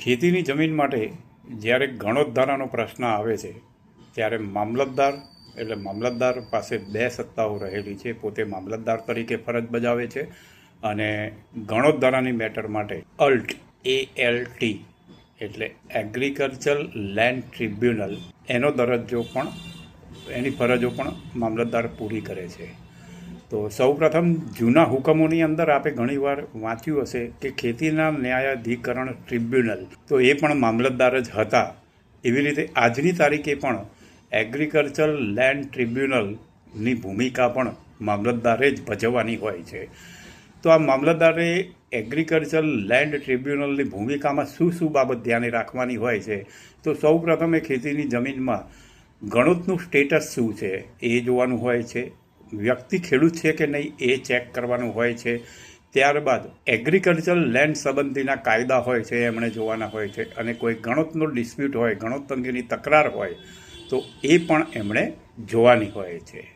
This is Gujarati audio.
ખેતીની જમીન માટે જ્યારે ગણોદ્ધારાનો પ્રશ્ન આવે છે, ત્યારે મામલતદાર એટલે મામલતદાર પાસે બે સત્તાઓ રહેલી છે. પોતે મામલતદાર તરીકે ફરજ બજાવે છે અને ગણોદ્ધારાની મેટર માટે અલ્ટ એ એલ ટી એટલે એગ્રીકલ્ચર લેન્ડ ટ્રિબ્યુનલ એનો દરજ્જો પણ, એની ફરજો પણ મામલતદાર પૂરી કરે છે. તો સૌપ્રથમ જૂના હુકમોની અંદર આપે ઘણીવાર વાંચ્યું હશે કે ખેતીના ન્યાયાધિકરણ ટ્રિબ્યુનલ, તો એ પણ મામલતદાર જ હતા. એવી રીતે આજની તારીખે પણ એગ્રીકલ્ચર લેન્ડ ટ્રિબ્યુનલની ભૂમિકા પણ મામલતદારે જ ભજવવાની હોય છે. તો આ મામલતદારે એગ્રીકલ્ચર લેન્ડ ટ્રિબ્યુનલની ભૂમિકામાં શું શું બાબત ધ્યાને રાખવાની હોય છે? તો સૌપ્રથમ એ ખેતીની જમીનમાં ગણોતનું સ્ટેટસ શું છે એ જોવાનું હોય છે. વ્યક્તિ ખેડૂત છે કે નહીં એ ચેક કરવાનું હોય છે. ત્યારબાદ એગ્રીકલ્ચર લેન્ડ સંબંધીના કાયદા હોય છે, એમણે જોવાના હોય છે અને કોઈ ગણતનો ડિસ્પ્યુટ હોય ગણોત અંગેની તકરાર હોય, તો એ પણ એમણે જોવાની હોય છે.